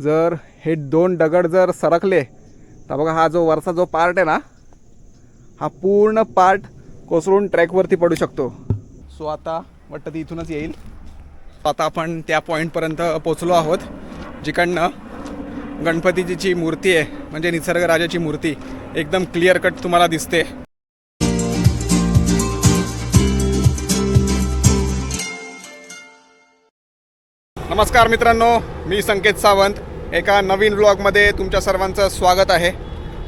जर हे दोन दगड जर सरकले तर बघा हा जो वरचा जो पार्ट आहे ना हा पूर्ण पार्ट कोसळून ट्रॅकवरती पडू शकतो. सो आता वाटतं ती इथूनच येईल. आता आपण त्या पॉईंटपर्यंत पोचलो आहोत जिकडनं गणपतीजीची मूर्ती आहे म्हणजे निसर्गराजाची मूर्ती. एकदम क्लिअर कट तुम्हाला दिसते. नमस्कार मित्रांनो मी संकेत सावंत. एका नवीन ब्लॉगमध्ये तुमच्या सर्वांचं स्वागत आहे.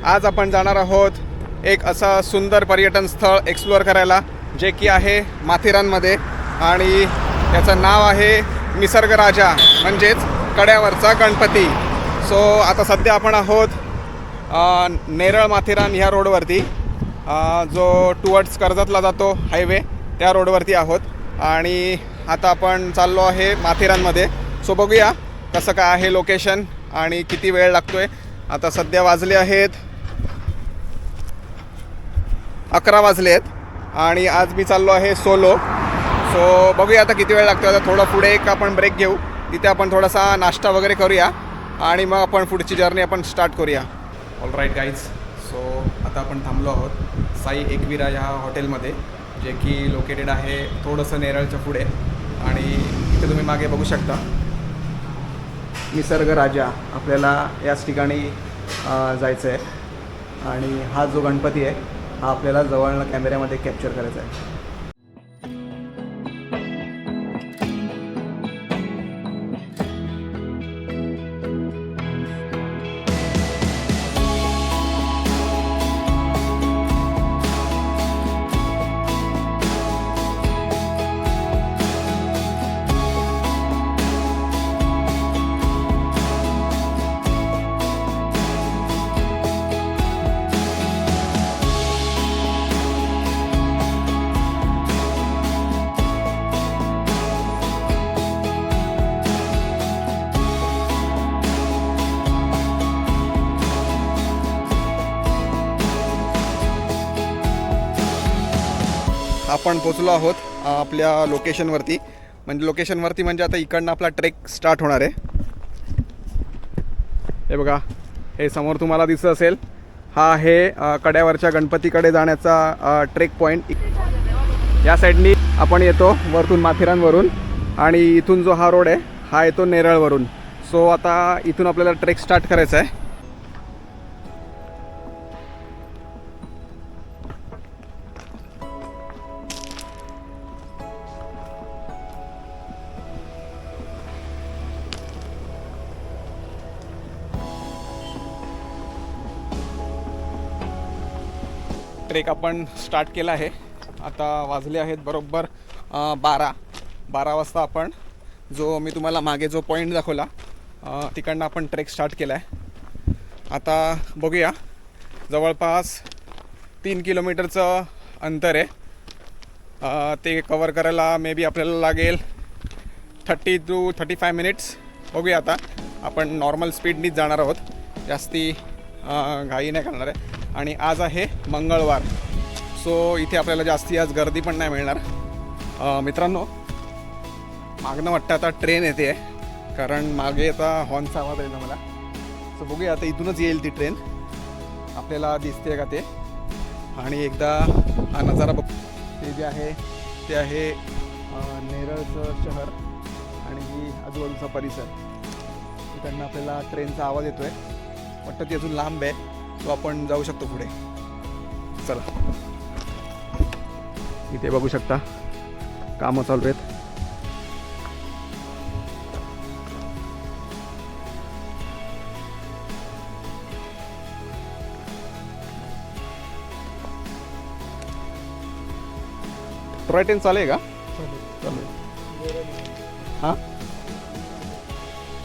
आज आपण जाणार आहोत एक असं सुंदर पर्यटन स्थळ एक्सप्लोअर करायला जे की आहे माथेरानमध्ये. आणि त्याचं नाव आहे निसर्गराजा म्हणजेच कड्यावरचा गणपती. सो आता सध्या आपण आहोत नेरळ माथेरान ह्या रोडवरती. जो टुवर्ड्स कर्जतला जातो हायवे त्या रोडवरती आहोत. आणि आता आपण चाललो आहे माथेरानमध्ये. सो बघूया कसं काय आहे लोकेशन आणि किती वेळ लागतोय. आता सध्या वाजले आहेत अकरा वाजले आहेत आणि आज मी चाललो आहे सोलो. सो बघूया आता किती वेळ लागतो आता थोडं पुढे एक आपण ब्रेक घेऊ. तिथे आपण थोडासा नाश्ता वगैरे करूया आणि मग आपण पुढची जर्नी आपण स्टार्ट करूया. ऑल राईट गाईज सो आता आपण थांबलो आहोत साई एकविरा ह्या हॉटेलमध्ये जे की लोकेटेड आहे थोडंसं नेरळच्या पुढे. आणि इथे तुम्ही मागे बघू शकता. निसर्ग राजा आपल्याला याच ठिकाणी जायचं आहे आणि हा जो गणपती आहे हा आपल्याला जवळ कॅमेऱ्यामध्ये कॅप्चर करायचा आहे आपण पोचलो आहोत आपल्या लोकेशनवरती म्हणजे लोकेशनवरती म्हणजे आता इकडनं आपला ट्रेक स्टार्ट होणार आहे. हे बघा हे समोर तुम्हाला दिसत असेल. हा आहे कड्यावरच्या गणपतीकडे जाण्याचा ट्रेक पॉईंट या साईडनी आपण येतो वरतून माथेरानवरून आणि इथून जो हा रोड आहे हा येतो नेरळवरून. सो आता इथून आपल्याला ट्रेक स्टार्ट करायचा आहे. ट्रेक आपण स्टार्ट केला आहे. आता वाजले आहेत बरोबर बारा. बारा वाजता आपण जो मी तुम्हाला मागे जो पॉईंट दाखवला तिकडनं आपण ट्रेक स्टार्ट केला आहे आता बघूया. जवळपास तीन किलोमीटरचं अंतर आहे. ते कवर करायला मे बी आपल्याला लागेल thirty two thirty five minutes बघूया आता. आपण नॉर्मल स्पीडनीच जाणार आहोत. जास्ती घाई नाही करणार आहे. आणि आज आहे मंगळवार. सो इथे आपल्याला जास्ती आज गर्दी पण नाही मिळणार. मित्रांनो मागणं वाटतं आता ट्रेन येते आहे कारण मागे आता हॉर्नचा आवाज आहे ना मला सो बघूया आता इथूनच येईल ती ट्रेन आपल्याला दिसते का ते? आणि एकदा हा नजारा बघ. ते जे आहे ते आहे नेरळचं शहर आणि ही आजूबाजूचा परिसर. इकडनं आपल्याला ट्रेनचा आवाज येतो आहे वाटतं ती अजून लांब आहे. तो आपण जाऊ शकतो पुढे. चला. इथे बघू शकता. कामं चालू आहेत. टॉय ट्रेन चालू आहे का? चालू आहे. हां?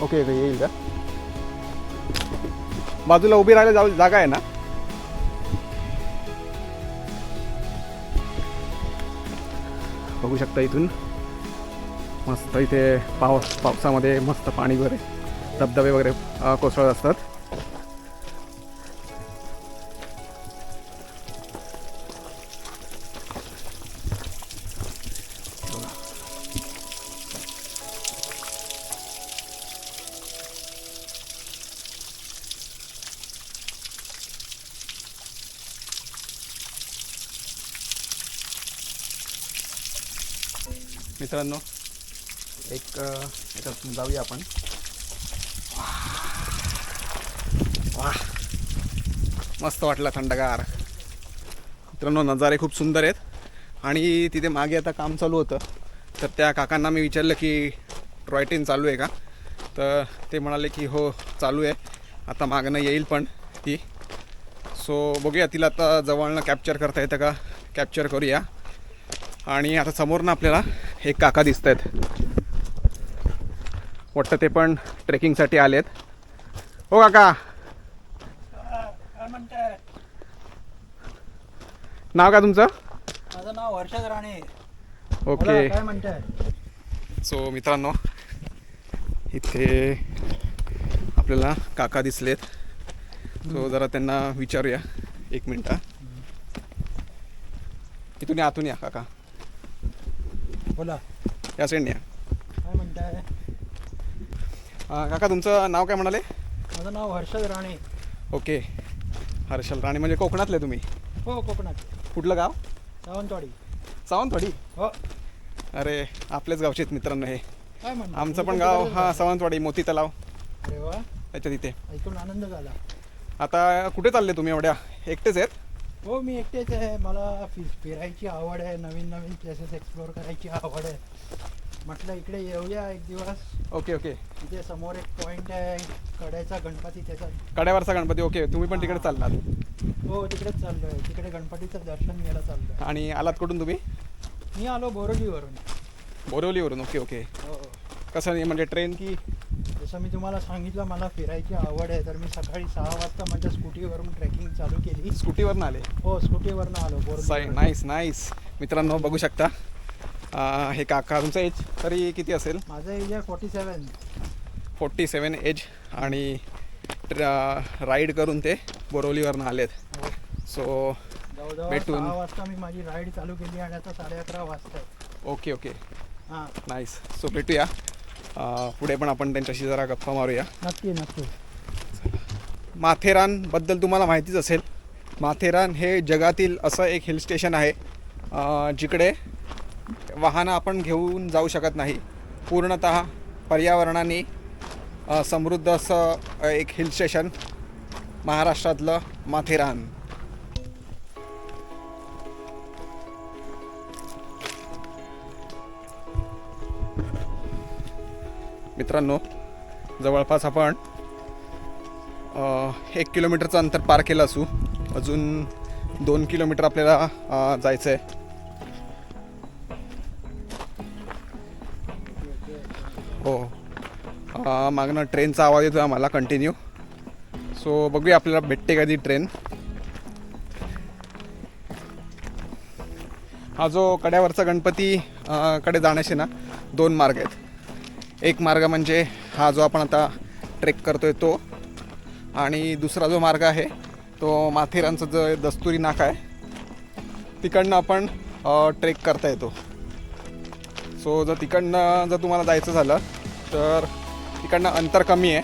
ओके ओके येईल का? बाजूला उभी राहायला जाऊ जागा आहे ना? बघू शकता इथून. मस्त इथे पावस पावसामध्ये मस्त पाणी वगैरे धबधबे वगैरे कोसळत असतात. मित्रांनो एक याच्यात जाऊया आपण. वा. मस्त वाटलं थंडगार. मित्रांनो नजारे खूप सुंदर आहेत. आणि तिथे मागे आता काम चालू होतं. तर त्या काकांना मी विचारलं की टॉय ट्रेन चालू आहे का? तर ते म्हणाले की हो चालू आहे. आता मागणं येईल पण ती. सो बघूया तिला आता जवळनं कॅप्चर करता येतं का? कॅप्चर करूया. आणि आता समोरनं आपल्याला एक काका दिसत आहेत वाटतं ते पण ट्रेकिंगसाठी आलेत. हो काका. नाव का तुमचं? माझं नाव हर्षद राणे. ओके. बोला, काय म्हणताय? सो मित्रांनो इथे आपल्याला काका दिसलेत. सो जरा त्यांना विचारूया. एक मिनटं. इथून या आतून या काका. बोला. या साईडने या काय म्हणताय? अं, काका तुमचं नाव काय म्हणाले? माझं नाव हर्षद राणे. ओके. हर्षल राणे म्हणजे कोकणातले तुम्ही? हो कोकणात. कुठलं गाव? सावंतवाडी. सावंतवाडी? हो. अरे आपलेच गावचे आहेत मित्रांनो हे. काय म्हणता आमचं पण गाव हा? सावंतवाडी मोती तलाव. अरे वा. त्याच्या तिथे ऐकून आनंद झाला. आता कुठे चालले तुम्ही एवढ्या? एकटेच आहेत? हो मी एकटेच आहे. मला फि फिरायची आवड आहे. नवीन नवीन प्लेसेस एक्सप्लोअर करायची आवड आहे. म्हटलं इकडे येऊया एक दिवस. Okay okay. इथे समोर एक पॉइंट आहे. कड्याचा गणपती त्याचा. कड्यावरचा गणपती. ओके तुम्ही पण तिकडे चाललात. हो तिकडेच चाललोय. तिकडे गणपतीचं दर्शन घ्यायला चाललोय. आणि आलात कुठून तुम्ही? मी आलो बोरलीवरून. बोरिवलीवरून ओके ओके. हो. कसं नाही म्हणजे ट्रेन की जसं मी तुम्हाला सांगितलं मला फिरायची आवड आहे. तर मी सकाळी सहा वाजता माझ्या स्कूटीवरून ट्रेकिंग चालू केली. स्कूटीवरनं आले? हो स्कूटीवरनं आलो. बोरलीवरून. नाईस नाईस मित्रांनो बघू शकता. हे काका तुमचं एज तरी किती असेल? माझं एज आहे forty seven forty seven age आणि राईड करून ते बोरवलीवरनं आलेत. सो जवळजवळ भेटून. वाजता मी माझी राईड चालू केली आणि आता साडे अकरा वाजता ओके ओके हां. नाईस सो भेटूया. पुढे पण आपण त्यांच्याशी जरा गप्पा मारूया. नक्की नक्की. माथेरानबद्दल तुम्हाला माहितीच असेल. माथेरान हे जगातील असं एक हिल स्टेशन आहे जिकडे वाहनं आपण घेऊन जाऊ शकत नाही. पूर्णत पर्यावरणाने समृद्ध असं एक हिल स्टेशन महाराष्ट्रातलं माथेरान. मित्रांनो जवळपास आपण एक किलोमीटरचं अंतर पार केलं असू. अजून दोन किलोमीटर आपल्याला जायचं आहे हो. मागणं ट्रेनचा आवाज येतो आम्हाला कंटिन्यू सो बघूया आपल्याला भेटते का ती ट्रेन. हा जो कड्यावरचा गणपती कडे जाण्याशी ना दोन मार्ग आहेत. एक मार्ग म्हणजे हा जो आपण आता ट्रेक करतोय तो. आणि दुसरा जो मार्ग आहे तो माथेरानचं जो दस्तुरी नाका आहे तिकडनं आपण ट्रेक करता येतो. सो जर तिकडनं जर तुम्हाला जायचं झालं तर तिकडनं अंतर कमी आहे.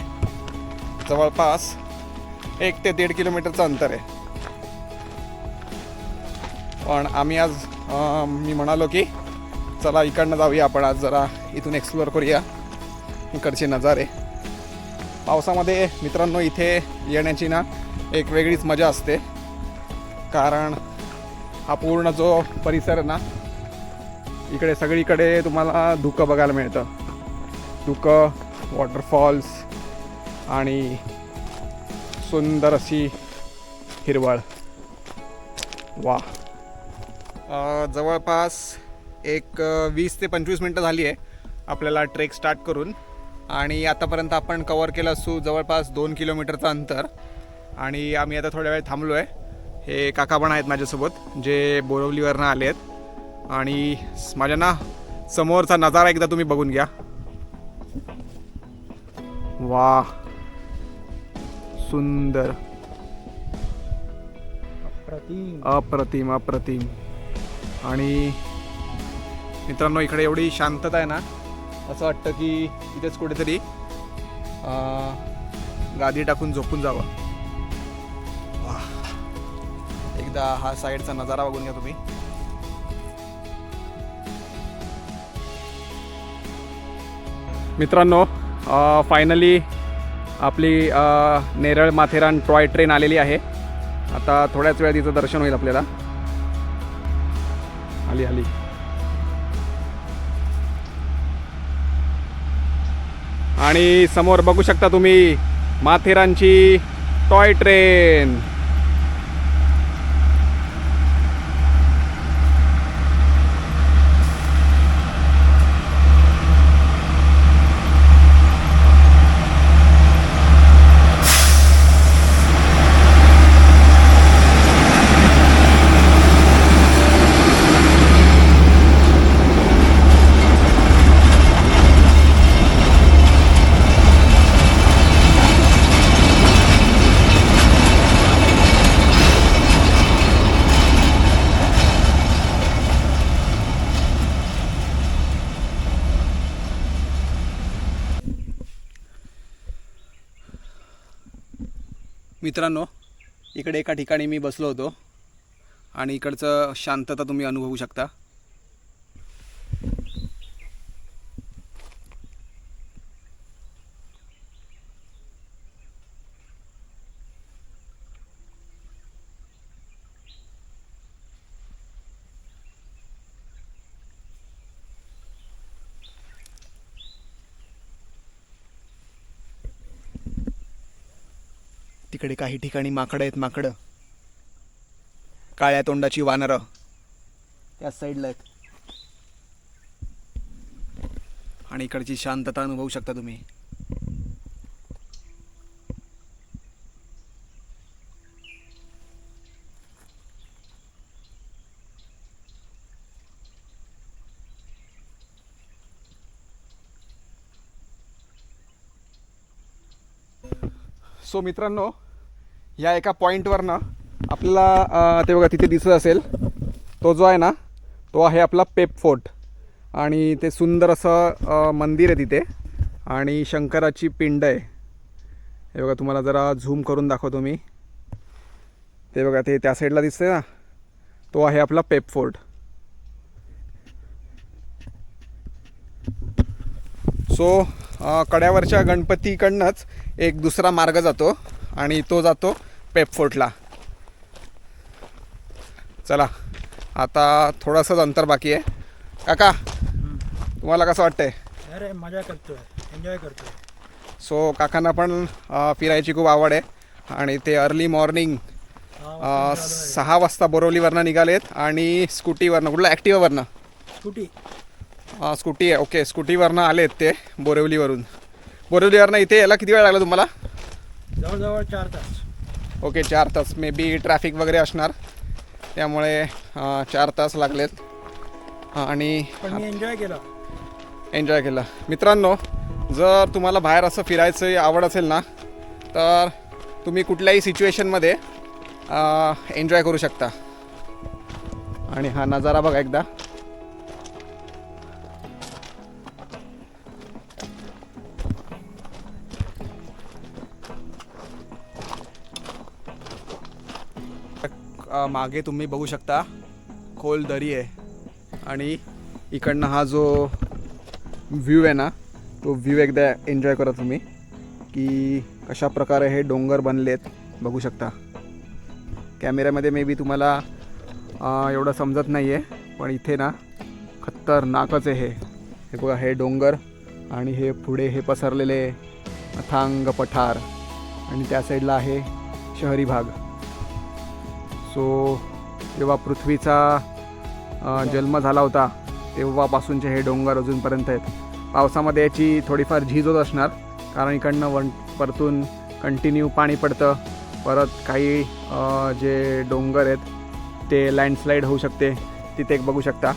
जवळपास एक ते दीड किलोमीटरचं अंतर आहे. पण आम्ही आज मी म्हणालो की चला इकडनं जाऊया आपण आज जरा इथून एक्सप्लोअर करूया. इकडचे नजारे. पावसामध्ये मित्रांनो इथे येण्याची ना एक वेगळीच मजा असते. कारण हा पूर्ण जो परिसर ना इकडे सगळीकडे तुम्हाला धुकं बघायला मिळतं. धुकं वॉटरफॉल्स आणि सुंदर अशी हिरवळ. वा जवळपास एक वीस ते पंचवीस मिनटं झाली आहे. आपल्याला ट्रेक स्टार्ट करून. आणि आतापर्यंत आपण कवर केलं असू जवळपास दोन किलोमीटरचं अंतर. आणि आम्ही आता थोड्या वेळ थांबलो आहे हे काका पण आहेत माझ्यासोबत जे बोरवलीवरनं आले आहेत आणि माझ्या ना समोरचा नजारा एकदा तुम्ही बघून घ्या. वा सुंदर. प्रतिम अप्रतिम अप्रतिम. आणि मित्रांनो इकडे एवढी शांतता आहे ना असं वाटतं की इथेच कुठेतरी गादी टाकून झोपून जावं. एकदा हा साईडचा नजारा बघून घ्या तुम्ही. मित्रांनो फायनली आपली नेरळ माथेरान टॉय ट्रेन आलेली आहे. आता थोड्याच वेळात तिचं दर्शन होईल आपल्याला. आली आली. आणि समोर बघू शकता तुम्ही माथेरानची टॉय ट्रेन मित्रांनो इकडे एका ठिकाणी मी बसलो होतो आणि इकडचं शांतता तुम्ही अनुभवू शकता. इकडे काही ठिकाणी माकडं आहेत माकडं. काळ्या तोंडाची वानरं. त्या साईडला आहेत. आणि इकडची शांतता अनुभवू शकता तुम्ही. सो मित्रांनो या एका पॉईंटवरनं आपल्याला ते बघा तिथे दिसत असेल. तो जो आहे ना तो आहे आपला पेप फोर्ट. आणि ते सुंदर असं मंदिर आहे तिथे. आणि शंकराची पिंड आहे. हे बघा तुम्हाला जरा झूम करून दाखवतो मी. ते बघा ते त्या साईडला दिसतंय ना. तो आहे आपला पेप फोर्ट. सो कड्यावरच्या गणपतीकडनंच एक दुसरा मार्ग जातो. आणि तो जातो पेपफोर्टला. चला आता थोडंसंच अंतर बाकी आहे. काका तुम्हाला कसं वाटतंय? अरे मजा करतोय. एन्जॉय करतोय. सो काकांना पण फिरायची खूप आवड आहे. आणि ते अर्ली मॉर्निंग सहा वाजता बोरवलीवरनं निघालेत आणि स्कूटीवरनं कुठलं ॲक्टिवावरनं स्कूटी. स्कूटी आहे. ओके स्कूटीवरनं आलेत ते बोरिवलीवरून बोरिवलीवरनं इथे यायला किती वेळ लागला तुम्हाला? जवळजवळ चार तास. ओके चार तास. मे बी ट्रॅफिक वगैरे असणार. त्यामुळे अ, चार तास लागलेत. आणि पण मी एन्जॉय केला. एन्जॉय केलं. मित्रांनो जर तुम्हाला बाहेर असं फिरायचं आवड असेल ना तर तुम्ही कुठल्याही सिच्युएशनमध्ये एन्जॉय करू शकता. आणि हा नजारा बघा एकदा. मागे तुम्ही बघू शकता खोल दरी आहे. आणि इकडनं हा जो व्ह्यू आहे ना तो व्ह्यू एकदा एन्जॉय करा तुम्ही की कशा प्रकारे हे डोंगर बनलेत बघू शकता. कॅमेऱ्यामध्ये मे बी तुम्हाला एवढं समजत नाही आहे पण इथे ना खतरनाकच आहे हे. हे बघा हे डोंगर आणि हे पुढे हे पसरलेले अथांग पठार. आणि त्या साईडला आहे शहरी भाग. सो जेव्हा पृथ्वीचा जन्म झाला होता तेव्हापासूनचे हे डोंगर अजूनपर्यंत आहेत. पावसामध्ये याची थोडीफार झीज होत असणार कारण इकडनं वन परतून कंटिन्यू पाणी पडतं. परत काही जे डोंगर आहेत ते लँडस्लाईड होऊ शकते. तिथे एक बघू शकता.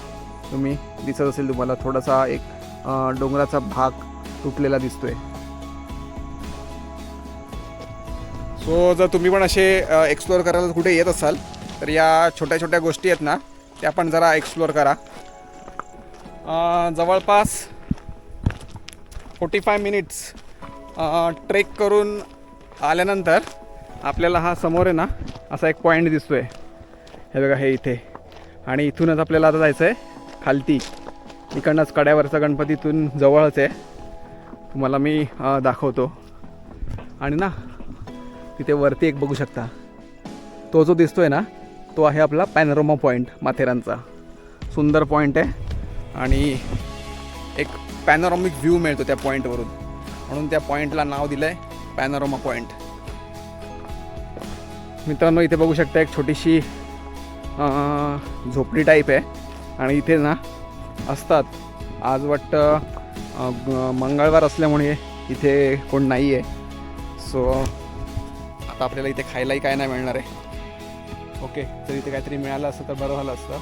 तुम्ही दिसत असेल तुम्हाला थोडासा एक डोंगराचा भाग तुटलेला दिसतो आहे सो जर तुम्ही पण असे एक्सप्लोअर करायला कुठे येत असाल तर या छोट्या छोट्या गोष्टी आहेत ना त्या पण जरा एक्सप्लोअर करा. जवळपास फोर्टी फाय मिनिट्स ट्रेक करून आल्यानंतर आपल्याला हा समोर आहे ना असा एक पॉईंट दिसतो आहे हे बघा हे इथे. आणि इथूनच आपल्याला आता जायचं आहे खालती. इकडनंच कड्यावरचा गणपतीतून जवळच आहे. तुम्हाला मी दाखवतो. आणि ना तिथे वरती एक बघू शकता. तो जो दिसतो आहे ना तो आहे आपला पॅनरोमा पॉईंट माथेरानचा. सुंदर पॉईंट आहे आणि एक पॅनोरॉमिक व्ह्यू मिळतो त्या पॉईंटवरून म्हणून त्या पॉईंटला नाव दिलं आहे पॅनोरोमा पॉईंट मित्रांनो इथे बघू शकता एक छोटीशी झोपडी टाईप आहे. आणि इथे ना असतात. आज वाटतं मंगळवार असल्यामुळे इथे कोण नाही आहे सो आता आपल्याला इथे खायलाही काय नाही मिळणार आहे. ओके तर इथे काहीतरी मिळालं असतं तर बरं झालं असतं.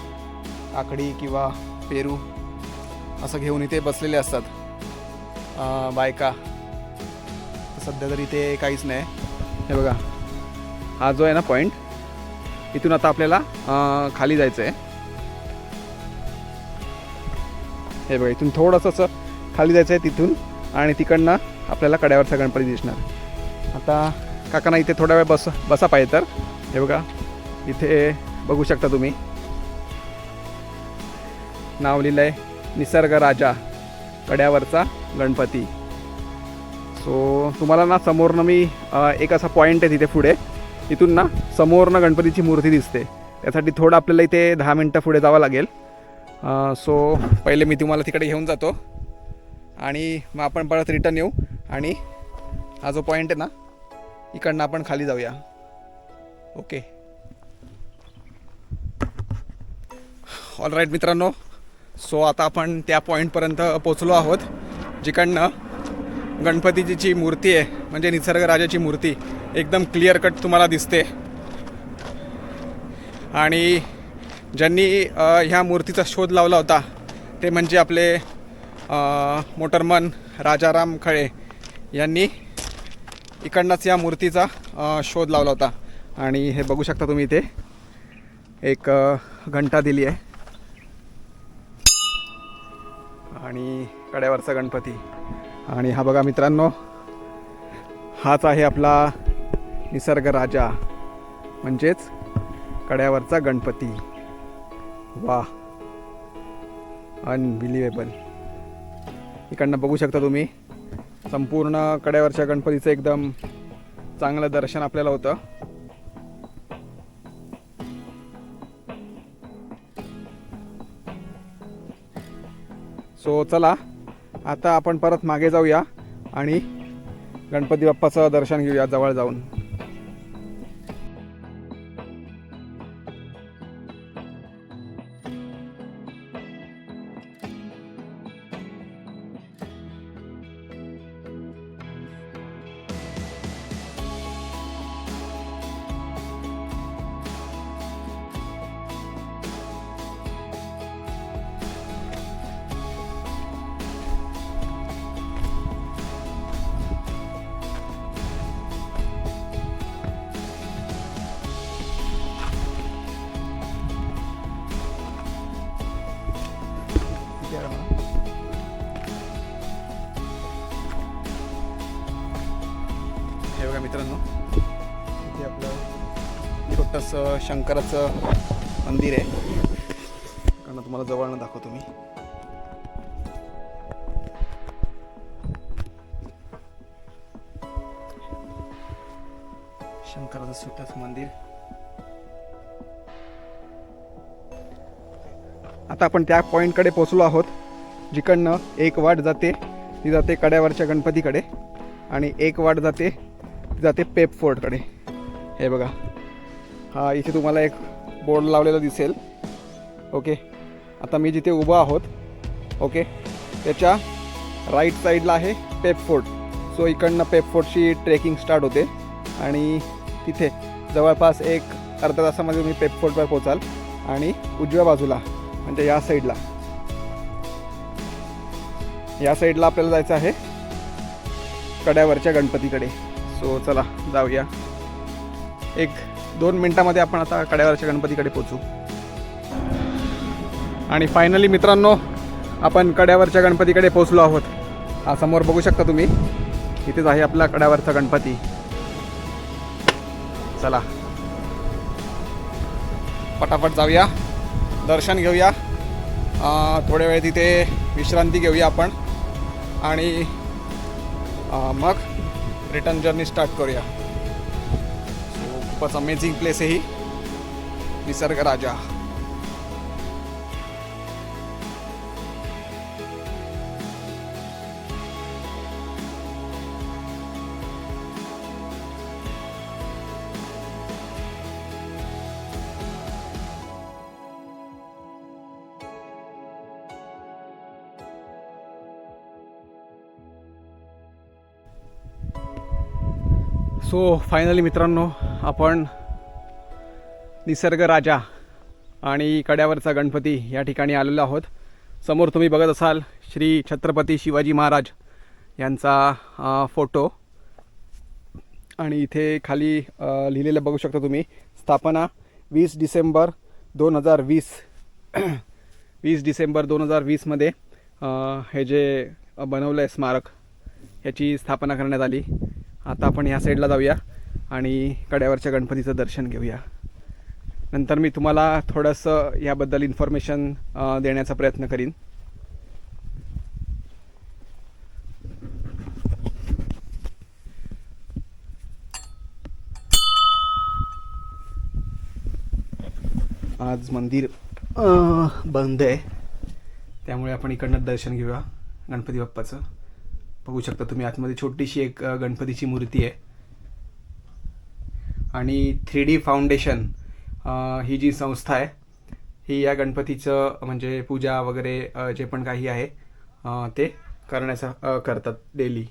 काकडी किंवा पेरू असं घेऊन इथे बसलेले असतात. बायका. सध्या तरी इथे काहीच नाही. हे बघा. हा जो आहे ना पॉईंट इथून आता आपल्याला खाली जायचं आहे हे बघा इथून थोडंसं असं खाली जायचं आहे तिथून आणि तिकडनं आपल्याला कड्यावरचा गणपती दिसणार आता काकांना इथे थोडा वेळ बस बसा पाहिजे तर. हे बघा इथे बघू शकता तुम्ही. नाव लिहिलं आहे निसर्ग राजा कड्यावरचा गणपती. सो तुम्हाला ना समोरनं मी एक असा पॉईंट आहे तिथे पुढे. तिथून ना समोरनं गणपतीची मूर्ती दिसते. त्यासाठी थोडं आपल्याला इथे दहा मिनटं पुढे जावं लागेल. सो पहिले मी तुम्हाला तिकडे घेऊन जातो. आणि मग आपण परत रिटर्न येऊ. आणि हा जो पॉईंट आहे ना इकडनं आपण खाली जाऊया. ओके ऑल राईट मित्रांनो. सो आता आपण त्या पॉईंटपर्यंत पोचलो आहोत जिकडनं गणपतीची जी मूर्ती आहे म्हणजे निसर्गराजाची मूर्ती एकदम क्लिअर कट तुम्हाला दिसते. आणि ज्यांनी ह्या मूर्तीचा शोध लावला होता ते म्हणजे आपले मोटरमन राजाराम खळे यांनी इकडनंच या मूर्तीचा शोध लावला होता. आणि हे बघू शकता तुम्ही इथे. एक घंटा दिली आहे. आणि कड्यावरचा गणपती. आणि हा बघा मित्रांनो हाच आहे आपला निसर्ग राजा. म्हणजेच कड्यावरचा गणपती. वा अनबिलिवेबल इकडनं बघू शकता तुम्ही. संपूर्ण कड्यावरच्या गणपतीचं एकदम चांगलं दर्शन आपल्याला होतं. सो चला आता आपण परत मागे जाऊया आणि गणपती बाप्पाचं दर्शन घेऊया जवळ जाऊन. असं शंकराचं मंदिर आहे. कारण तुम्हाला जवळनं दाखवतो मी. शंकराचं छोटंसं मंदिर. आता आपण त्या पॉईंटकडे पोचलो आहोत जिकडनं एक वाट जाते ती जाते कड्यावरच्या गणपतीकडे आणि एक वाट जाते ती जाते पेप फोर्टकडे हे बघा. हा इथे तुम्हाला एक बोर्ड लावलेला दिसेल. ओके? आता मी जिथे उभा आहोत ओके? त्याच्या राईट साईडला आहे पेपफोर्ट सो इकडनं पेपफोर्टची ट्रेकिंग स्टार्ट होते. आणि तिथे जवळपास एक अर्ध्या तासामध्ये तुम्ही पेपफोर्टवर पोचाल. आणि उजव्या बाजूला म्हणजे या साईडला या साईडला आपल्याला जायचं आहे कड्यावरच्या गणपतीकडे. सो चला जाऊया. एक दोन मिनटामध्ये आपण आता कड्यावरच्या गणपतीकडे पोचू आणि फायनली मित्रांनो आपण कड्यावरच्या गणपतीकडे पोचलो आहोत. हा समोर बघू शकता तुम्ही. इथेच आहे आपला कड्यावरचा गणपती. चला. पटापट जाऊया. दर्शन घेऊया. थोड्या वेळ तिथे विश्रांती घेऊया आपण. आणि मग रिटर्न जर्नी स्टार्ट करूया. खूपच अमेझिंग प्लेस आहे ही. निसर्ग राजा. सो फायनली मित्रांनो आपण निसर्ग राजा आणि कड्यावरचा गणपती या ठिकाणी आलेलो आहोत. समोर तुम्ही बघत असाल श्री छत्रपती शिवाजी महाराज यांचा फोटो. आणि इथे खाली लिहिलेलं बघू शकता तुम्ही स्थापना वीस डिसेंबर दोन हजार वीस. वीस डिसेंबर दोन हजार वीसमध्ये हे जे बनवलं आहे स्मारक याची स्थापना करण्यात आली. आता आपण ह्या साईडला जाऊया. आणि कड्यावरच्या गणपतीचं दर्शन घेऊया. नंतर मी तुम्हाला थोडंसं याबद्दल इन्फॉर्मेशन देण्याचा प्रयत्न करीन. आज मंदिर बंद आहे. त्यामुळे आपण इकडनं दर्शन घेऊया गणपती बाप्पाचं. बघू शकता तुम्ही आतमध्ये छोटीशी एक गणपतीची मूर्ती आहे. आणि थ्री डी फाउंडेशन ही जी संस्था आहे ही या गणपतीचं म्हणजे पूजा वगैरे जे पण काही आहे ते करण्याचा करतात डेली.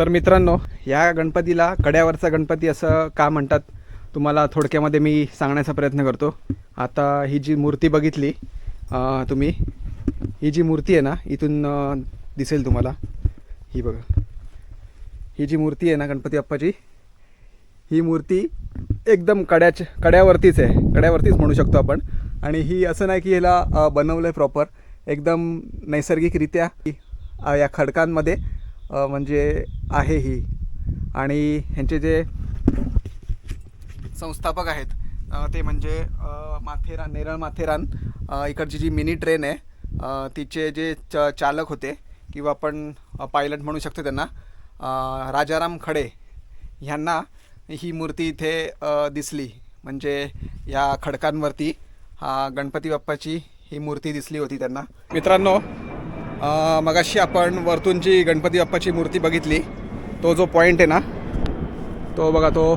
तर मित्रांनो या गणपतीला कड्यावरचा गणपती असं का म्हणतात तुम्हाला थोडक्यामध्ये मी सांगण्याचा प्रयत्न करतो. आता ही जी मूर्ती बघितली तुम्ही ही जी मूर्ती आहे ना इथून दिसेल तुम्हाला. ही बघा. ही जी मूर्ती आहे ना गणपती बाप्पाची ही मूर्ती एकदम कड्याच कड्यावरतीच आहे. कड्यावरतीच म्हणू शकतो आपण. आणि ही असं नाही की ह्याला बनवलं आहे प्रॉपर एकदम नैसर्गिकरित्या ही, या खडकांमध्ये म्हणजे आहे ही. आणि ह्यांचे जे संस्थापक आहेत ते म्हणजे माथेरान नेरळ माथेरान इकडची जी मिनी ट्रेन आहे तिचे जे च चालक होते किंवा आपण पायलट म्हणू शकतो त्यांना राजाराम खडे ह्यांना ही मूर्ती इथे दिसली. म्हणजे या खडकांवरती हा गणपती बाप्पाची ही मूर्ती दिसली होती त्यांना. मित्रांनो मगाशी आपण वरतून जी गणपती बाप्पाची मूर्ती बघितली. तो जो पॉईंट आहे ना तो बघा तो.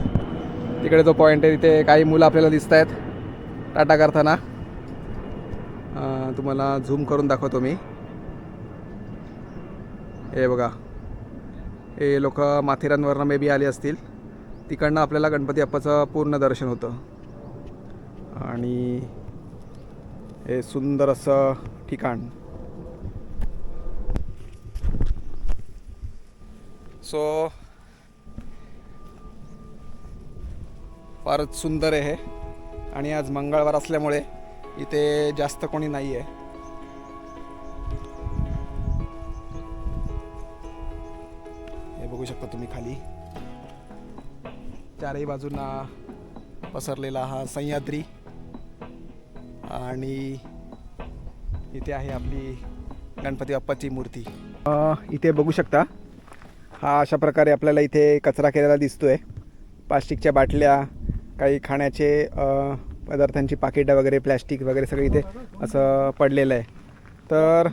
तिकडे जो पॉईंट आहे तिथे काही मुलं आपल्याला दिसत आहेत टाटा करताना. तुम्हाला झूम करून दाखवतो मी. हे बघा. हे लोक माथेरानवरनं मे बी आले असतील. तिकडनं आपल्याला गणपती बाप्पाचं पूर्ण दर्शन होतं. आणि हे सुंदर असं ठिकाण. सो फारच सुंदर आहे हे. आणि आज मंगळवार असल्यामुळे इथे जास्त कोणी नाही आहे हे बघू शकता तुम्ही खाली. चारही बाजूंना पसरलेला हा सह्याद्री. आणि इथे आहे आपली गणपती बाप्पाची मूर्ती. इथे बघू शकता हा अशा प्रकारे आपल्याला इथे कचरा केलेला दिसतो आहे प्लास्टिकच्या बाटल्या काही खाण्याचे पदार्थांची पाकिटं वगैरे प्लॅस्टिक वगैरे सगळं इथे असं पडलेलं आहे. तर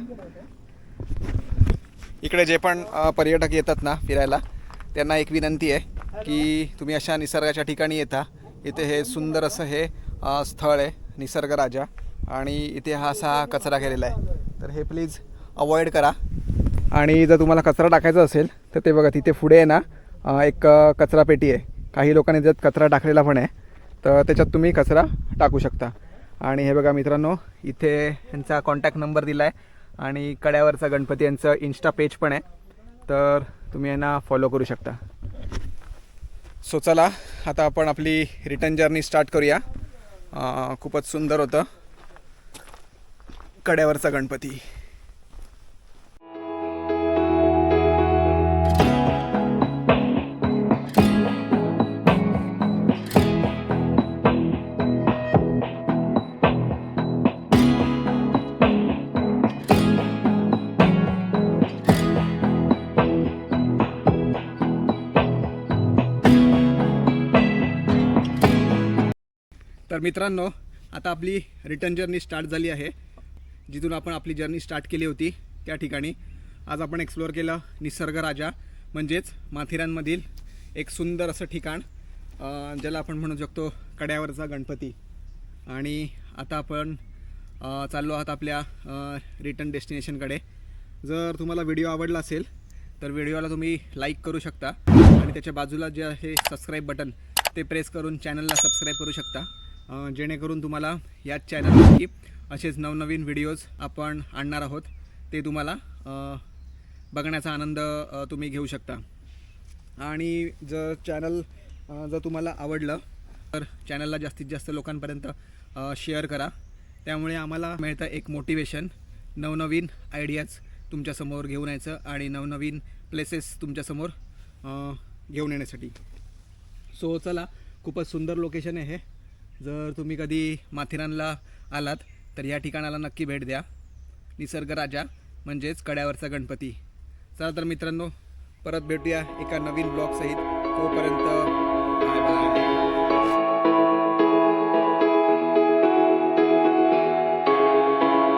इकडे जे पण पर्यटक येतात ना फिरायला त्यांना एक विनंती आहे की तुम्ही अशा निसर्गाच्या ठिकाणी येता. इथे हे सुंदर असं हे स्थळ आहे निसर्ग राजा. आणि इथे हा असा कचरा केलेला आहे. तर हे प्लीज अवॉइड करा. आणि जर तुम्हाला कचरा टाकायचा असेल तर ते बघा तिथे पुढे आहे ना एक कचरा पेटी आहे. काही लोकांनी त्यात कचरा टाकलेला पण आहे. तर त्याच्यात तुम्ही कचरा टाकू शकता. आणि हे बघा मित्रांनो इथे यांचा कॉन्टॅक्ट नंबर दिला आहे आणि कड्यावरचा गणपती यांचं इन्स्टा पेज पण आहे. तर तुम्ही यांना फॉलो करू शकता. सो चला आता आपण आपली रिटर्न जर्नी स्टार्ट करूया. खूपच सुंदर होतं. कड्यावरचा गणपती. मित्रांनो आता आपली रिटर्न जर्नी स्टार्ट झाली आहे. जिथून आपण आपली जर्नी स्टार्ट केली होती त्या ठिकाणी. आज आपण एक्सप्लोअर केलं निसर्ग राजा म्हणजेच माथेरानमधील एक सुंदर असं ठिकाण ज्याला आपण म्हणू शकतो कड्यावरचा गणपती. आणि आता आपण चाललो आहात आपल्या रिटर्न डेस्टिनेशनकडे जर तुम्हाला व्हिडिओ आवडला असेल तर व्हिडिओला तुम्ही लाईक करू शकता. आणि त्याच्या बाजूला जे आहे सबस्क्राईब बटन ते प्रेस करून चॅनलला सबस्क्राईब करू शकता. जेणेकरून तुम्हाला याच चॅनलवरती असेच नवनवीन व्हिडिओज आपण आणणार आहोत. ते तुम्हाला बघण्याचा आनंद तुम्ही घेऊ शकता. आणि जर चॅनल जर तुम्हाला आवडलं तर चॅनलला जास्तीत जास्त लोकांपर्यंत शेअर करा. त्यामुळे आम्हाला मिळतं एक मोटिवेशन नवनवीन आयडियाज तुमच्यासमोर घेऊन यायचं आणि नवनवीन प्लेसेस तुमच्यासमोर घेऊन येण्यासाठी. सो चला खूपच सुंदर लोकेशन आहे हे. जर तुम्ही कधी माथेरानला आलात तर या ठिकाणाला नक्की भेट द्या. निसर्ग राजा म्हणजेच कड्यावरचा गणपती. चला तर मित्रांनो परत भेटूया एका नवीन ब्लॉगसहित. तोपर्यंत